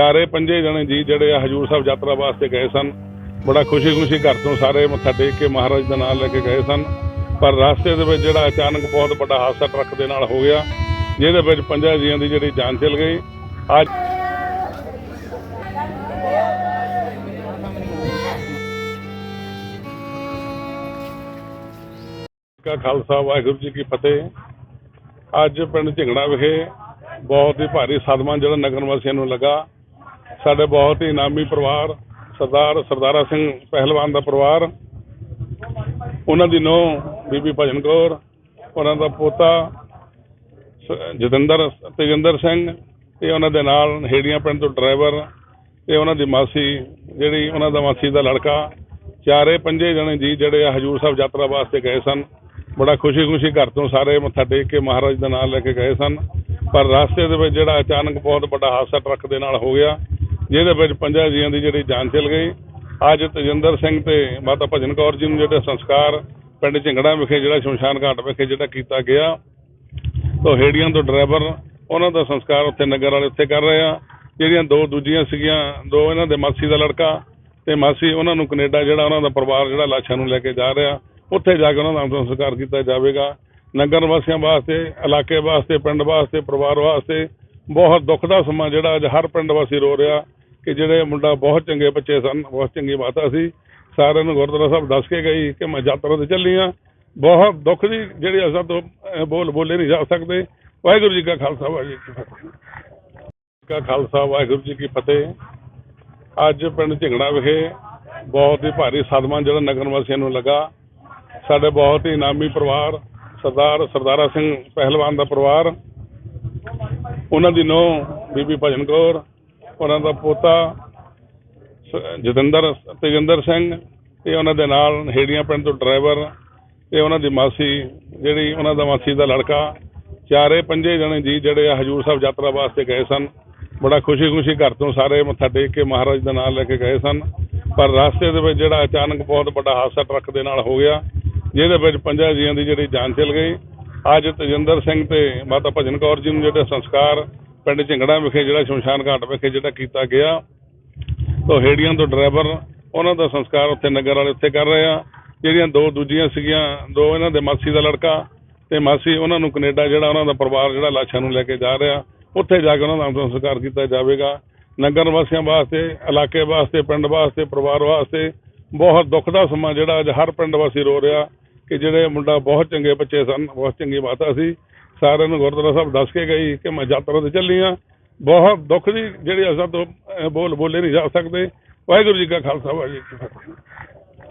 ਚਾਰੇ ਪੰਜੇ ਜਣੇ ਜੀ ਜਿਹੜੇ ਆ ਹਜੂਰ ਸਾਹਿਬ ਯਾਤਰਾ ਵਾਸਤੇ ਗਏ ਸਨ। ਬੜਾ ਖੁਸ਼ੀ-ਖੁਸ਼ੀ ਘਰ ਤੋਂ ਸਾਰੇ ਮੱਥਾ ਟੇਕ ਕੇ ਮਹਾਰਾਜ ਦਾ ਨਾਮ ਲੈ ਕੇ ਗਏ ਸਨ। ਪਰ ਰਸਤੇ ਦੇ ਵਿੱਚ ਜਿਹੜਾ ਅਚਾਨਕ ਬਹੁਤ ਵੱਡਾ ਹਾਦਸਾ ਟਰੱਕ ਦੇ ਨਾਲ ਹੋ ਗਿਆ, ਜਿਹਦੇ ਵਿੱਚ ਪੰਜਾਂ ਜੀਆਂ ਦੀ ਜਿਹੜੀ ਜਾਨ ਚਲ ਗਈ। ਅੱਜ ਕਾ ਖਾਲਸਾ, ਵਾਹਿਗੁਰੂ ਜੀ ਕੀ ਫਤਿਹ। ਅੱਜ ਪਿੰਡ ਝਿੰਗੜਾ ਵਿਖੇ ਬਹੁਤ ਹੀ ਭਾਰੀ ਸਦਮਾ ਜਿਹੜਾ ਨਗਰ ਵਾਸੀਆਂ ਨੂੰ ਲੱਗਾ। ਸਾਡੇ ਬਹੁਤ ਹੀ ਨਾਮੀ ਪਰਿਵਾਰ, ਸਰਦਾਰ, ਸਰਦਾਰਾ ਸਿੰਘ ਪਹਿਲਵਾਨ ਦਾ ਪਰਿਵਾਰ, ਉਹਨਾਂ ਦੀ ਨੂੰਹ ਬੀਬੀ ਭਜਨ ਕੌਰ, ਉਹਨਾਂ ਦਾ ਪੋਤਾ ਸ- ਜਤਿੰਦਰ, ਤੇਜਿੰਦਰ ਸਿੰਘ ਤੇ ਉਹਨਾਂ ਦੇ ਨਾਲ ਹੇੜੀਆਂ ਪਿੰਡ ਤੋਂ ਡਰਾਈਵਰ ਤੇ ਉਹਨਾਂ ਦੀ ਮਾਸੀ, ਜਿਹੜੀ ਉਹਨਾਂ ਦਾ ਮਾਸੀ ਦਾ ਲੜਕਾ, ਚਾਰੇ ਪੰਜੇ ਜਣੇ ਜੀ ਜਿਹੜੇ ਆ ਹਜੂਰ ਸਾਹਿਬ ਯਾਤਰਾ ਵਾਸਤੇ ਗਏ ਸਨ। ਬੜਾ ਖੁਸ਼ੀ-ਖੁਸ਼ੀ ਘਰ ਤੋਂ ਸਾਰੇ ਮੱਥਾ ਟੇਕ ਕੇ ਮਹਾਰਾਜ ਦਾ ਨਾਮ ਲੈ ਕੇ ਗਏ ਸਨ। ਪਰ ਰਸਤੇ ਦੇ ਵਿੱਚ ਜਿਹੜਾ ਅਚਾਨਕ ਬਹੁਤ ਵੱਡਾ ਹਾਦਸਾ ਟਰੱਕ ਦੇ ਨਾਲ ਹੋ ਗਿਆ। ਜਿਹਦੇ ਵਿੱਚ ਪੰਜਾਂ ਜੀਆਂ ਦੀ ਜਿਹੜੀ ਜਾਨ ਚਲ ਗਈ। ਅੱਜ ਤਜਿੰਦਰ ਸਿੰਘ ਤੇ ਮਾਤਾ ਭਜਨ ਕੌਰ ਜੀ ਨੂੰ ਜਿਹੜੇ ਸੰਸਕਾਰ ਪਿੰਡ ਝਿੰਗੜਾ ਵਿਖੇ, ਜਿਹੜਾ ਸ਼ਮਸ਼ਾਨ ਘਾਟ ਵਿਖੇ ਜਿਹੜਾ ਕੀਤਾ ਗਿਆ ਤੋਂ ਹੇੜੀਆਂ ਤੋਂ ਡਰਾਈਵਰ ਉਹਨਾਂ ਦਾ ਸੰਸਕਾਰ ਉੱਥੇ ਨਗਰ ਵਾਲੇ ਉੱਥੇ ਕਰ ਰਹੇ ਆ। ਜਿਹੜੀਆਂ ਦੋ ਦੂਜੀਆਂ ਸੀਗੀਆਂ, ਦੋ ਇਹਨਾਂ ਦੇ ਮਾਸੀ ਦਾ ਲੜਕਾ ਤੇ ਮਾਸੀ ਉਹਨਾਂ ਨੂੰ ਕੈਨੇਡਾ ਜਿਹੜਾ ਉਹਨਾਂ ਦਾ ਪਰਿਵਾਰ ਜਿਹੜਾ ਲਾਸ਼ਾਂ ਨੂੰ ਲੈ ਕੇ ਜਾ ਰਿਹਾ, ਉੱਥੇ ਜਾ ਕੇ ਉਹਨਾਂ ਦਾ ਅੰਤਿਮ ਸੰਸਕਾਰ ਕੀਤਾ ਜਾਵੇਗਾ। ਨਗਰ ਵਾਸੀਆਂ ਵਾਸਤੇ, ਇਲਾਕੇ ਵਾਸਤੇ, ਪਿੰਡ ਵਾਸਤੇ, ਪਰਿਵਾਰ ਵਾਸਤੇ ਬਹੁਤ ਦੁੱਖ ਦਾ ਸਮਾਂ ਜਿਹੜਾ ਅੱਜ ਹਰ ਪਿੰਡ ਵਾਸੀ ਰੋ ਰਿਹਾ। ਕਿ ਜਿਹੜੇ ਮੁੰਡਾ ਬਹੁਤ ਚੰਗੇ ਬੱਚੇ ਸਨ, ਬਹੁਤ ਚੰਗੀ ਮਾਤਾ ਸੀ, ਸਾਰਿਆਂ ਨੂੰ ਗੁਰਦੁਆਰਾ ਸਾਹਿਬ ਦੱਸ ਕੇ ਗਈ ਕਿ ਮੈਂ ਯਾਤਰਾ ਤੇ ਚੱਲੀ ਆ। ਬਹੁਤ ਦੁੱਖ ਦੀ ਜਿਹੜੀ ਅਸਾਂ ਤੋਂ ਬੋਲ ਬੋਲੇ ਨਹੀਂ ਜਾ ਸਕਦੇ। ਵਾਹਿਗੁਰੂ ਜੀ ਕਾ ਖਾਲਸਾ, ਵਾਹਿਗੁਰੂ ਜੀ ਕੀ ਫਤਿਹ। ਕਾ ਖਾਲਸਾ, ਵਾਹਿਗੁਰੂ ਜੀ ਕੀ ਫਤਿਹ। ਅੱਜ ਪਿੰਡ ਝਿੰਗੜਾ ਵਿਖੇ ਬਹੁਤ ਹੀ ਭਾਰੀ ਸਦਮਾ ਜਿਹੜਾ ਨਗਰ ਵਾਸੀਆਂ ਨੂੰ ਲੱਗਾ। ਸਾਡੇ ਬਹੁਤ ਹੀ ਨਾਮੀ ਪਰਿਵਾਰ, ਸਰਦਾਰ, ਸਰਦਾਰਾ ਸਿੰਘ ਪਹਿਲਵਾਨ ਦਾ ਪਰਿਵਾਰ, ਉਹਨਾਂ ਦੀ ਨੂੰਹ ਬੀਬੀ ਭਜਨ ਕੌਰ ਉਹਨਾਂ ਦਾ ਪੋਤਾ ਜਤਿੰਦਰ, ਤੇਜਿੰਦਰ ਸਿੰਘ ਤੇ ਉਹਨਾਂ ਦੇ ਨਾਲ ਹੇੜੀਆਂ ਪਿੰਡ ਤੋਂ ਡਰਾਈਵਰ ਤੇ ਉਹਨਾਂ ਦੀ ਮਾਸੀ, ਜਿਹੜੀ ਉਹਨਾਂ ਦਾ ਮਾਸੀ ਦਾ ਲੜਕਾ, ਚਾਰੇ ਪੰਜੇ ਜਣੇ ਜੀ ਜਿਹੜੇ ਹਜੂਰ ਸਾਹਿਬ ਯਾਤਰਾ ਵਾਸਤੇ ਗਏ ਸਨ। ਬੜਾ ਖੁਸ਼ੀ-ਖੁਸ਼ੀ ਘਰ ਤੋਂ ਸਾਰੇ ਮੱਥਾ ਟੇਕ ਕੇ ਮਹਾਰਾਜ ਦਾ ਨਾਮ ਲੈ ਕੇ ਗਏ ਸਨ। ਪਰ ਰਸਤੇ ਦੇ ਵਿੱਚ ਜਿਹੜਾ ਅਚਾਨਕ ਬਹੁਤ ਵੱਡਾ ਹਾਦਸਾ ਟਰੱਕ ਦੇ ਨਾਲ ਹੋ ਗਿਆ, ਜਿਹਦੇ ਵਿੱਚ ਪੰਜਾਂ ਜੀਆਂ ਦੀ ਜਿਹੜੀ ਜਾਨ ਚਲ ਗਈ। ਅੱਜ ਤਜਿੰਦਰ ਸਿੰਘ ਤੇ ਮਾਤਾ ਭਜਨ ਕੌਰ ਜੀ ਨੂੰ ਜਿਹੜੇ ਸੰਸਕਾਰ ਪਿੰਡ ਝੰਗੜਾ ਵਿਖੇ ਜਿਹੜਾ ਸ਼ਮਸ਼ਾਨ ਘਾਟ ਵਿਖੇ ਜਿਹੜਾ ਕੀਤਾ ਗਿਆ ਤੋਂ ਹੇੜੀਆਂ ਤੋਂ ਡਰਾਈਵਰ ਉਹਨਾਂ ਦਾ ਸੰਸਕਾਰ ਉੱਥੇ ਨਗਰ ਵਾਲੇ ਉੱਥੇ ਕਰ ਰਹੇ ਆ। ਜਿਹੜੀਆਂ ਦੋ ਦੂਜੀਆਂ ਸੀਗੀਆਂ, ਦੋ ਇਹਨਾਂ ਦੇ ਮਾਸੀ ਦਾ ਲੜਕਾ ਤੇ ਮਾਸੀ ਉਹਨਾਂ ਨੂੰ ਕੈਨੇਡਾ ਜਿਹੜਾ ਉਹਨਾਂ ਦਾ ਪਰਿਵਾਰ ਜਿਹੜਾ ਲਾਸ਼ਾਂ ਨੂੰ ਲੈ ਕੇ ਜਾ ਰਿਹਾ, ਉੱਥੇ ਜਾ ਕੇ ਉਹਨਾਂ ਦਾ ਅੰਤਿਮ ਸੰਸਕਾਰ ਕੀਤਾ ਜਾਵੇਗਾ। ਨਗਰ ਵਾਸੀਆਂ ਵਾਸਤੇ, ਇਲਾਕੇ ਵਾਸਤੇ, ਪਿੰਡ ਵਾਸਤੇ, ਪਰਿਵਾਰ ਵਾਸਤੇ ਬਹੁਤ ਦੁੱਖ ਦਾ ਸਮਾਂ ਜਿਹੜਾ ਅੱਜ ਹਰ ਪਿੰਡ ਵਾਸੀ ਰੋ ਰਿਹਾ ਕਿ ਜਿਹੜੇ ਮੁੰਡਾ ਬਹੁਤ ਚੰਗੇ ਬੱਚੇ ਸਨ, ਬਹੁਤ ਚੰਗੀ ਮਾਤਾ ਸੀ। ਸਾਰਿਆਂ ਨੂੰ ਗੁਰਦੁਆਰਾ ਸਾਹਿਬ ਦੱਸ ਕੇ ਗਈ ਕਿ ਮੈਂ ਯਾਤਰਾ ਤੇ ਚੱਲੀ ਆ ਬਹੁਤ ਦੁੱਖ ਦੀ ਜਿਹੜੀ ਅਸਾਂ ਤੋਂ ਬੋਲ ਬੋਲੇ ਨਹੀਂ ਜਾ ਸਕਦੇ। ਵਾਹਿਗੁਰੂ ਜੀ ਕਾ ਖਾਲਸਾ, ਵਾਹਿਗੁਰੂ ਜੀ ਕੀ ਫਤਿਹ।